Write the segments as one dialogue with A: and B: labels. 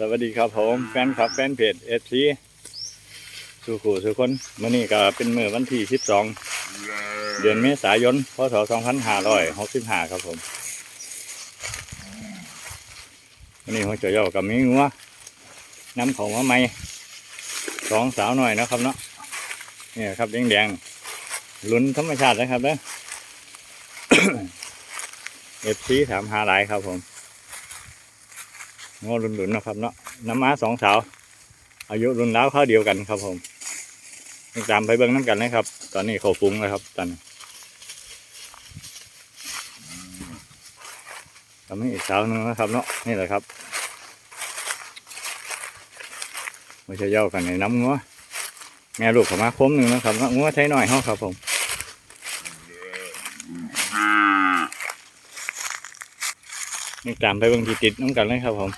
A: สวัสดีครับผมแฟนคลับแฟนเพจเอซีสุขุสุคนมื่อนี้ก็เป็นมือวันที่สิบสองเดือนเมษายน พศสองพันห้าร้อยหกสิบหาครับผมวันนี้หัวจ้าเย่ากับมีงัวน้ำของมาใหม่สองสาวหน่อยนะครับเนาะเนี่ยครับแดงๆลุ้นธรรมชาตินะครับเด้อเอฟซีถามหาหลายครับผม งอรุ่นๆนะครับเนาะน้ำม้าสองสาว อายุรุ่นแล้วเข้าเดียวกันครับผมตามไปเบิ้งน้ำกันนะครับ ตอนนี้เขาฟุ้งแล้วครับตอนนี้ทำให้อีกสาวหนึงนะครับเนาะนี่แหละครับไม่ใช่เย้ากันในน้ำงัวแม่ลูกเขามาคมหนึ่งนะครับงัวใช้หน่อยเฮาครับผม นี่ตามไปเบิ้งติดน้ำกันเลยครับผม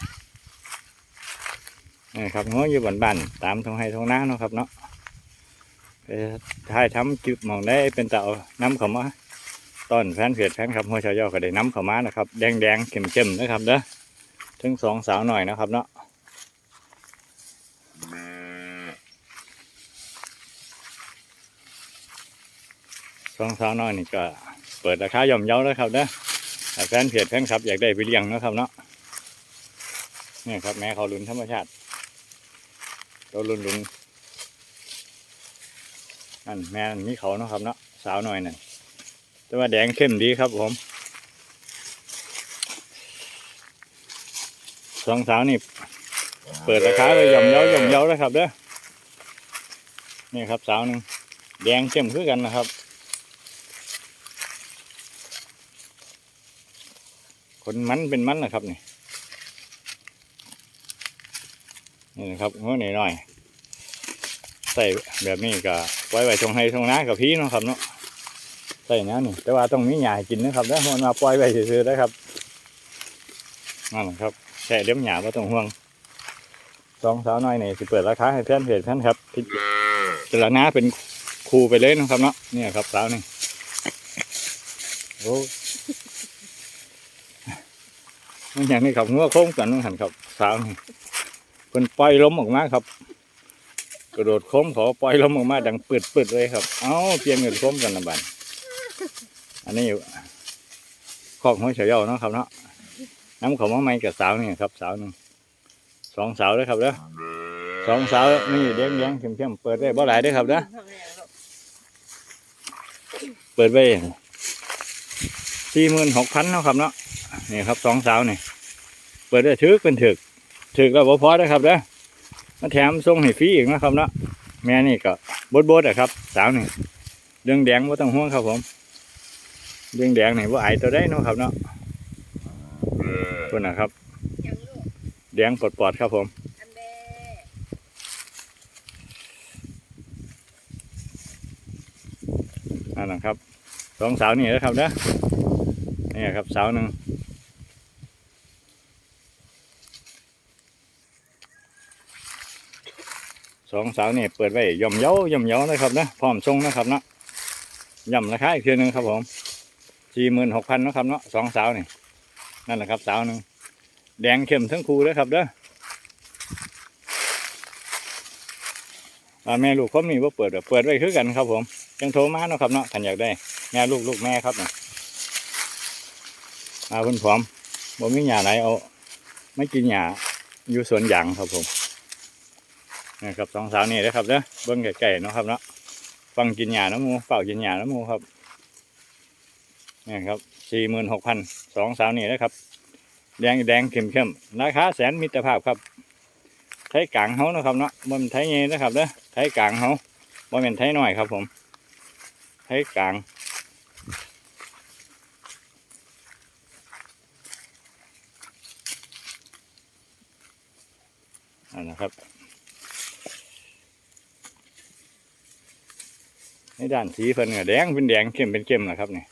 A: นี่ครับง้ออยู่บ้านบ้านๆตามทางให้ทางน้าเนาะครับเนาะไปถ่ายทำจุดมองได้เป็นเต่าน้ำเขามาต้นแฟนเพจแฟนครับหัวชายย่อก็ได้น้ำเขามานะครับ แดงแดงๆเข้มเข้มๆนะครับเด้อทั้งสองสาวหน่อยนะครับเนาะสองสาวน้อยนี่ก็เปิดราคาย่อมเยาแล้วครับเด้อ แฟนเพจแฟนครับอยากได้ไปเลี้ยงนะครับเนาะนี่ครับแม่เขาลุนธรรมชาติตัวลุนลุนนั่นแม่นมีเขาเนาะครับเนาะสาวหน่อยนั่นแต่ว่าแดงเข้มดีครับผมสองสาวนี่เปิดราคาเลยย่อมเยาย่อมเยาเลยครับเด้อนี่ครับสาวหนึ่งแดงเข้มคือกันนะครับ ขนมันเป็นมันนะครับนี่นี่นะครับหัวหน่อยหน่อยๆใส่แบบนี้ก็ไว้ไว้ตรงให้ตรงน้ากับพี่เนาะครับเนาะใส่นี้ยนี่แต่ว่าต้องมีหญ้ากินนะครับแล้วมันมาปล่อยไว้ซื่อๆนะครับนั่นแหละครับแค่เลี้ยงหญ้าไ่ต้องห่วงสองสาวน้อยนี่สิเปิดราคาให้เพื่อนเพจเพื่อนครับพิจารณาเป็นครูไปเลยเนาะครับเนาะเนี่ยครับสาวนี่โอ้ มันอย่างนี้ครับงัวโค้งกันต้องหันครับสาวนี่เพิ่นปล่อยล้มออกมาครับ กระโดดโค้มขอปล่อยล้มออกมา ดังปืดปืดๆเลยครับ เอ้าเปลี่ยนเงินโค้มกันนะบันอันนี้คอกห้อยเฉยเยาเนาะครับเนาะน้ำของมาใหม่กับสาวนี่ครับ สาวหนึ่งสองสาวเลยครับเด้อสองสาวนี่เลี้ยงเลี้ยงเข้มเข้มๆเปิดได้บ่หลายเด้ครับเด้อเปิดไว้สี่หมื่นหกพันเนาะครับเนาะ นี่ครับสองสาวนี่เปิดได้ถือเป็นถือถึกแล้วบ่พอได้ครับเด้อมาแถมส่งให้ฟรีอีกนะครับเนาะแม่นี่ก็บดบดอะครับ สาวนี่เรื่องแดงว่าต้องห่วงครับผมเรื่องแดงนี่ว่าไอตัวได้นะครับเนาะคนนะครับ
B: ยังลูก
A: แดงปลอดๆครับผม
B: อัน
A: นั้นนะครับสองสาวนี่นะครับเด้อนี่ครับสาวหนึ่ง สองสาวนี่เปิดไว้ย่อมเย้าย่อมเย้านะครับนะพร้อมทรงนะครับเนาะย่ำราคาอีกทีหนึ่งครับผมสี่หมื่นหกพันนะครับเนาะสองสาวนี่นั่นแหละครับสาวหนึ่งแดงเข้มทั้งคู่เลยครับเด้อแม่ลูกคมนี่ว่าเปิดดอกเปิดไว้คือกันครับผมยังโทรมาเนาะครับเนาะขันอยากได้แม่ลูกลูกแม่ครับเนี่ยมาเพิ่นพร้อมบ่มีหญ้าไหนเอา ไม่กินหญ้าอยู่สวนยางครับผม นี่ครับสองสาวนี่นะครับเด้อเบิ้งไก่ๆนะครับเนาะฟังกินหญ้าน้ำมูเฝ้ากินหญ้าน้ำมูครับนี่ครับสี่หมื่นหกพันสองสาวนี่นะครับ แดงแดงเข้มเข้มราคาแสนมิตรภาพครับไทยกลางเฮานะครับเนาะบ่เป็นไทยเงี้นะครับเด้อไทยกลางเฮาบ่เป็นไทยหน้อยครับผมไทยกลางอันนะครับ ในด้านสีเพิ่นก็แดงเป็นแดงเข้มเป็นเข้มนะครับนี่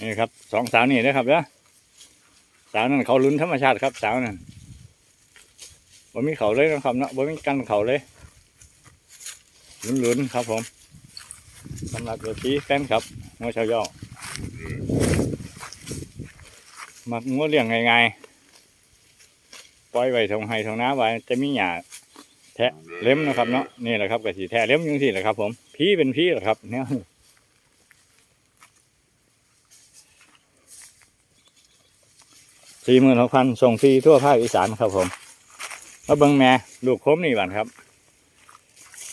A: นี่ครับสองสาวนี่นะครับเด้อสาวนั่นเขาลุ้นธรรมชาติครับสาวนั่นบ่มีเขาเลยนะครับเนาะบ่มีกันเขาเลยลุ้นๆครับผมสำหรับเด็กที่แฟนครับงัวชาวย่อมักงัวเลี้ยงง่ายๆปล่อยไว้ทงไห้ทงน้าไว้จะมีหญ้า แทะเล็มนะครับเนาะนี่แหละครับก็สีแทะเล็มยังสี่แหละครับ ผมพี่เป็นพี่แหละครับเนี่ยสี่หมื่นหกพันส่งฟรีทั่วภาคอีสานครับผมมาเบิ้งแม่ลูกคมนี่บ้านครับ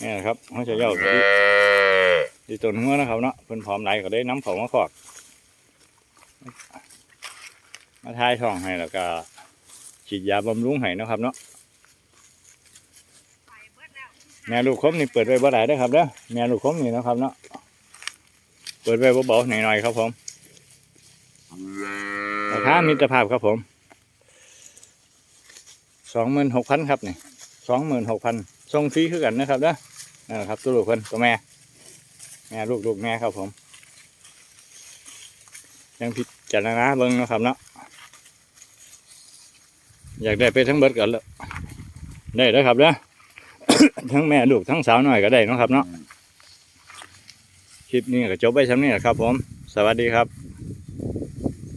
A: นี่แหละครับเขาจะเย่าที่ที่ต้นหัวนะครับเนาะเพิ่นพร้อมไหลก็ได้น้ำเขามาขอกมาทายท้องให้แล้วก็ฉีดยาบำรุงให้นะครับเนาะ แม่ลูกคมนี่เปิดไว้บ่ได้เด้อครับเด้อแม่ลูกคมนี่นะครับเนาะเปิดไว้เบาๆหน่อยๆครับผมราคามิตรภาพครับผมสองหมื่นหกพันครับนี่สองหมื่นหกพันส่งฟรีคือกันนะครับเด้อนั่นแหละครับตัวลูกเพิ่นตัวแม่ แม่ลูกลูกแม่ครับผม ยังพิจารณาเบิ่งนะครับเนาะอยากได้ไปทั้งเบิดกันแล้วได้แล้วครับเด้อ ทั้งแม่ลูกทั้งสาวหน่อยก็ได้นะครับเนาะคลิปนี้ก็จบไปซ้นนี้แหละครับ ผม สวัสดีครับ